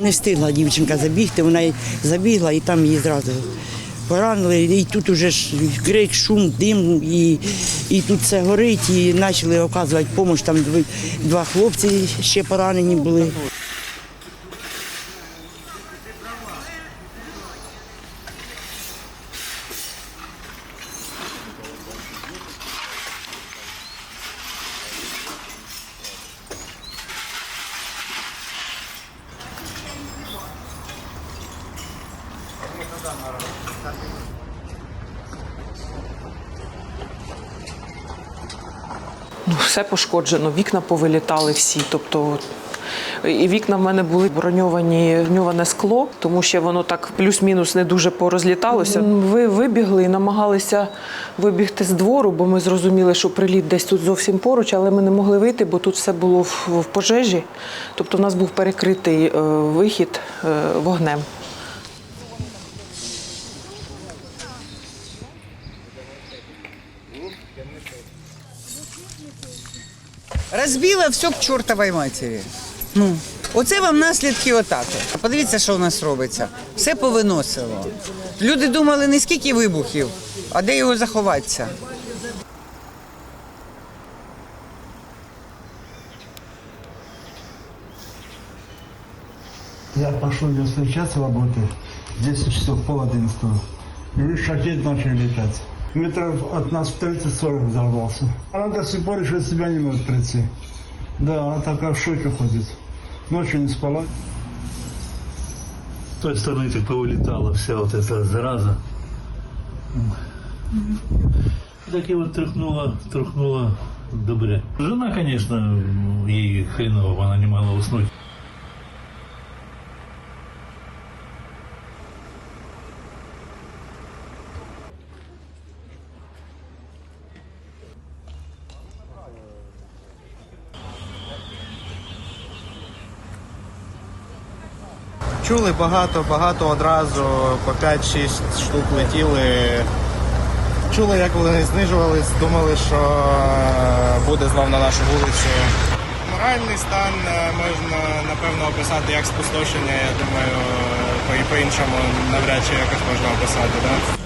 Не встигла дівчинка забігти, вона забігла і там її зразу поранили. І тут уже крик, шум, дим, і, і тут все горить, і почали оказувати допомогу. Там два хлопці ще поранені були. Ну, все пошкоджено, вікна повилітали всі. Тобто і вікна в мене були броньовані броньоване скло, тому що воно так плюс-мінус не дуже порозліталося. Ви вибігли і намагалися вибігти з двору, бо ми зрозуміли, що приліт десь тут зовсім поруч, але ми не могли вийти, бо тут все було в, в пожежі. Тобто, у нас був перекритий е, вихід е, вогнем. Розбила все к чортовій матері. Ну, оце вам наслідки атаки. Подивіться, що у нас робиться. Все повиносило. Люди думали не скільки вибухів, а де його заховатися. Я пошел ее встречать с работы. 10 часов, пол одиннадцатого. И лишь шахет начали летать. Метров от нас в 30-40 взорвался. Она до сих пор еще от себя не может прийти. Да, она такая в шоке ходит. Ночью не спала. С той стороны так повылетала вся вот эта зараза. Так и вот тряхнула, тряхнула добре. Жена, конечно, ей хреново, она не могла уснуть. Чули багато, багато одразу, по 5-6 штук летіли. Чули, як вони знижувались, думали, що буде знов на нашу вулицю. Моральний стан е, можна напевно описати як спустошення. Я думаю, по- по-іншому навряд чи якось можна описати. Да?